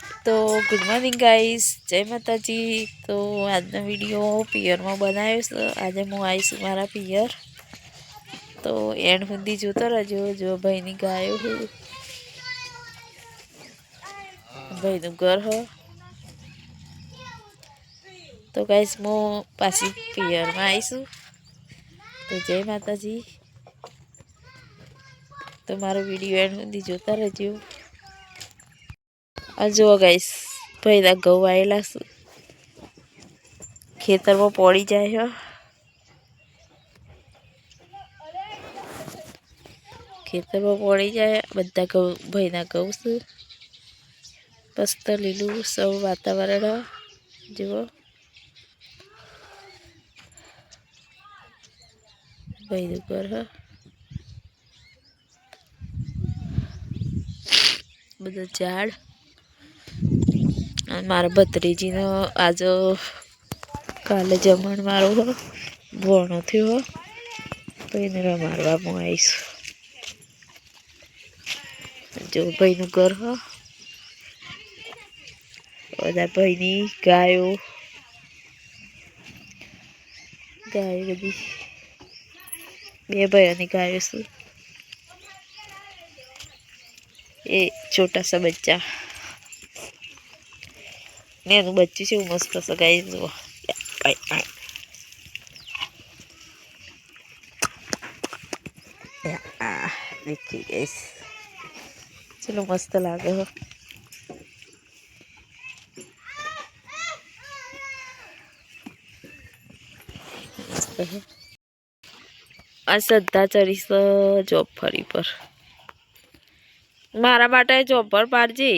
તો good morning guys જય માતાજી. તો આજનો વીડિયો પિયરમાં બનાવ્યો છે. આજે હું આવીશું મારા પિયર. તો એન્ડ સુધી જોતો રહેજો. જો ભાઈની ગાયો છે. ભાઈનું ઘર હ તો ગાઈસ હું પાછી પિયરમાં આવીશું. તો જય માતાજી. તો મારો વીડિયો એન્ડ સુધી જોતા રહેજો. આ જુઓ ગાઈસ ભાઈના ઘઉં આવેલા છે ખેતરમાં પડી જાય છે ખેતરમાં પડી જાય બધા ઘઉં ભાઈના ઘઉં છે મસ્ત લીલું સૌ વાતાવરણ જુઓ ભાઈનું ઘર હ બધા ઝાડ અને મારા ભત્રીજીનો આજે કાલે જમણ મારો ભોણો થયો, તો એને રમાડવા હું આવીશ. જો ભાઈનું ઘર હો, બધા ભાઈની ગાયો ગાયો બધી, બે ભાઈઓની ગાયો છે. એ છોટા સા બચ્ચા. ને એનું બચ્ચું છે, મસ્ત છે ગાઈ જુઓ. દેખી ગઈશ ચલો, મસ્ત લાગે, હે. આ શ્રદ્ધા ચડીશ જોબ ફરી પર. મારા માટે જોબ પર પાડજે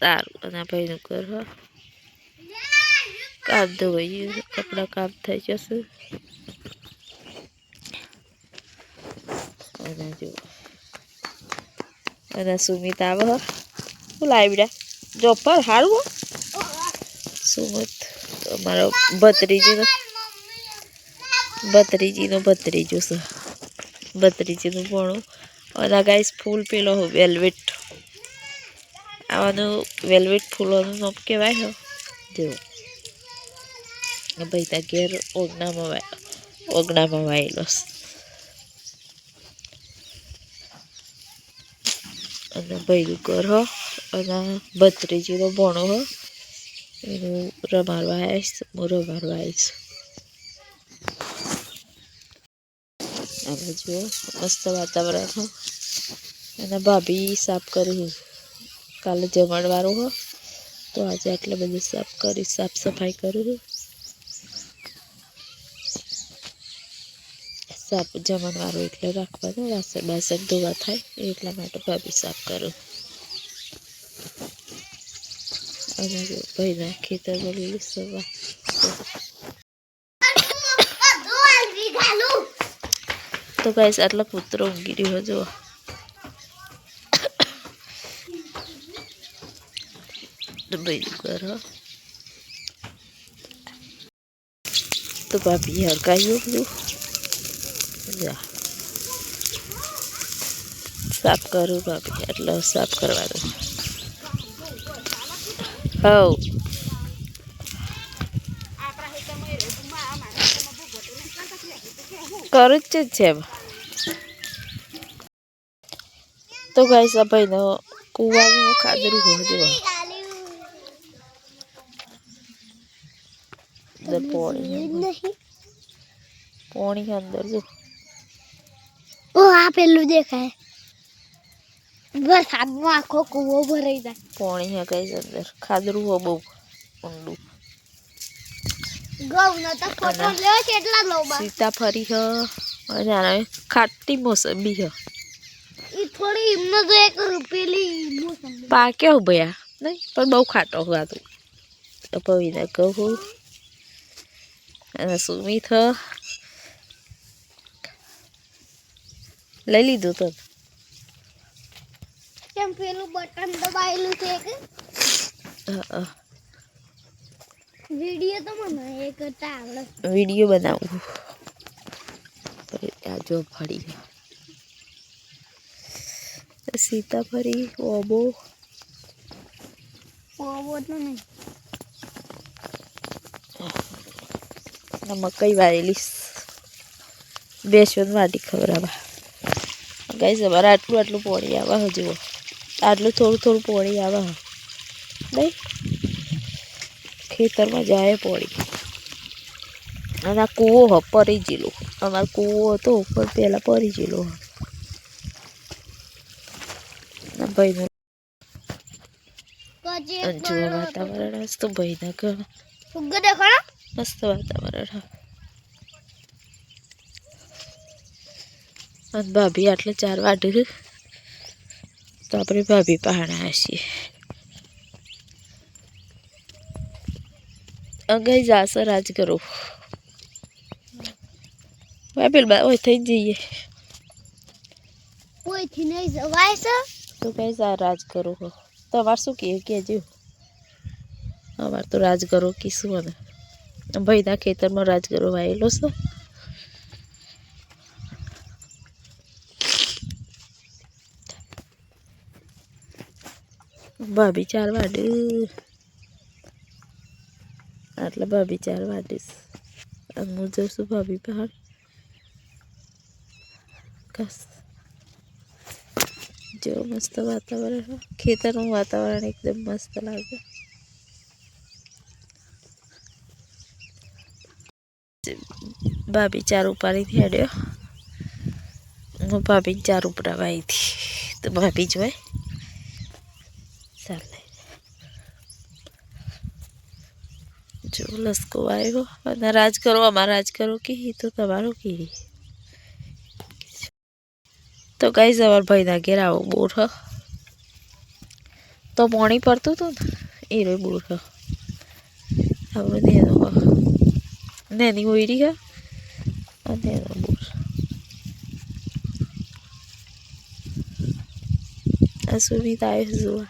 સારું અને ભાઈનું ઘર, હો. કામ ધોવાઈ કપડાં કામ થઈ જશે. અને જો. અને સુમિત આવે, હો. શું લાવી જોબ પર સારું સુમિત, અમારો ભત્રીજીનો ભત્રીજીનો ભત્રીજો છે. ભત્રીજીનું ભણું. અને ગાઈસ ફૂલ પેલો વેલ્વેટ. આવાનું વેલ્વેટ ફૂલોનું નામ કહેવાય જો. ભાઈ ત્યાં ઘેર ઓગણામાં ઓગણામાં વાયેલો અને ભાઈનું ઘર હો. અને ભત્રીજીનો ભણો હો. એનું રમાડવા આવીશ, હું રમાડવા આવીશ. અને જુઓ મસ્ત વાતાવરણ હો. અને ભાભી સાફ કરી કાલે જમણવાળું હો, તો આજે આટલે બધું સાફ કરી, સાફ સફાઈ કરું છું. સાફ જમણવાળું એટલે રાખવાનું, વાસણ, બાસણ ધોવા થાય, એટલા માટે ભાભી સાફ કરું. અને જો ભાઈના ખેતરમાં લીલું સવા તો ગાઈસ, આટલા પુત્રો ઊંઘી રહ્યો જો ઘર હો. તો ભાભી હરકાયું બધું સાફ કરું ભાભી એટલે સાફ કરવાનું. હવ. કરું જ છે તો ગાઈસ આ ભાઈનો કુવાનું ખાધરું હોય જો અંદર. પોણી પોણી અંદર જો. ઓ આ પેલું દેખાય. બસ આનો આખો કૂવો ભરાઈ જાય. પોણી હે ગાઈસ અંદર. ખાધરું હો બહુ ઊંડું. ઘઉં નો તો ફોટો લેવો છે એટલા લોબા. સીતાફળી હ અને આને ખાટી મોસંબી હ. ઈ થોડી એમનો તો એક પેલી મોસંબી. પાક્યો ભયા નહીં પણ બહુ ખાટો હતો તો. પવિને કહું. અને સુમિત લઈ લીધું તો? કેમ પેલું બટન દબાયેલું છે કે? વિડિયો તો મને એક કરતા આવડે. વીડિયો બનાવવું આ જો ફરી સીતાફળી ઓબો. ઓબો તો નહીં. અને મકાઈ વાળેલી બેસન વાટી આવા ગાઈસ અમારે આટલું આટલું પોણી આવે હજુ. આટલું થોડું થોડું પોણી આવે હ. નહીં? ખેતરમાં જાય પોણી. અને આ કૂવો હ પરી જીલો. અમારો કૂવો હતો ઉપર પહેલાં પરી જીલો હ. ના અને જુઓ વાતાવરણ તો ભાઈના ઘર. ફુગ્ગો દેખાડો મસ્ત વાતાવરણ હ અને ભાભી આટલે ચાર વાગે તો આપણે ભાભી પહાણા છીએ અગાઈ જાશે રાજ કરો પેલ બા ઓય થઈ જઈએ કોઈથી નહીં જવાય છે તો કઈ જા રાજ કરો હો તમારે શું કહે કહેજો અમારે તો રાજ કરો કીશું ને ભાઈના ખેતરમાં રાજ કરો વાયેલો છે. ભાભી ચાર વાડી આટલા ભાભી ચાર વાડીશ હું જઉં છું ભાભી પહાડ કસ જો મસ્ત વાતાવરણ ખેતરનું વાતાવરણ એકદમ મસ્ત લાગે. ભાભી ચાર ઉપાડીથી હેડ્યો હું ભાભી ચાર ઉપડાવા આવી હતી. તો ભાભી જોઈ ચાલે. જો લસકો આવ્યો અને રાજ કરો અમારા રાજ કરો. કે તો તમારો કે તો કઈ સવાર ભાઈના ઘેર આવો બોર હ. તો પાણી પડતું હતું ને એ રે બોર હ. હવે નેનો હ નેની ઓયરી હ અને એનો બોર આ સુમિત આવ્યો જોવા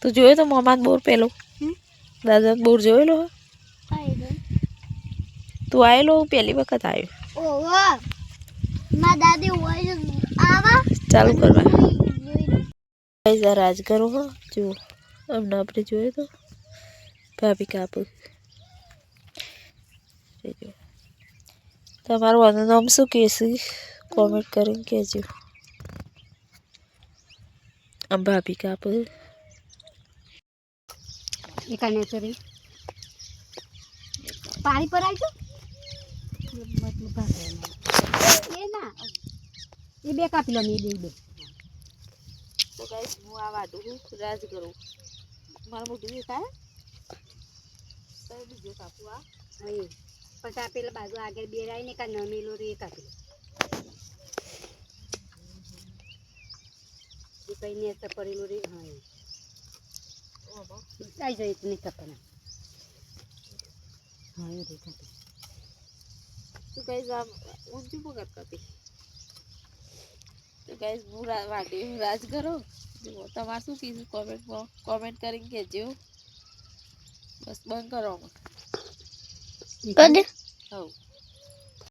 તું જોયો તો મોમાન બોર પેલો હમ? દાદા બોર જોયેલો હ કાંઈ નહીં. તું આવેલો પહેલી વખત આવ્યો ઓવો માં દાદી હોય આવા ચાલુ કરવા જોઈ લો. ગાઈઝ આ રાજ કરો હો જુઓ હમણાં આપણે જોયો તો ભાભી કાપુ એ જુઓ. તમારું આનું નામ શું કહેશે કોમેન્ટ કરીને કહેજો આમ ભાભી કાપુ એકાને ચરી પાણી પર આવજો એ ના એ બે કાપી લો મેં બે તો ગાઈઝ હું આ વાડું છું રાજ કરું મારા મોટી દેખાય તો બીજો કાપુ આ અહીં પછી આ પેલા બાજુ આગળ બે રાય ને કા નમેલો રે કાપી એ કઈ નેસ પડેલું રે હા આવી જાય નહીં કાપવાના હા એ રે કાપી તો ગાઈઝ આમ ઊંચું પકડ કાપી. તો ગાઈઝ હું રા- હું રાજ કરો. જુઓ તમારે શું કીધું? કોમેન્ટમાં કોમેન્ટ કરીને કહેજો. બસ બંધ કરો કદ હવ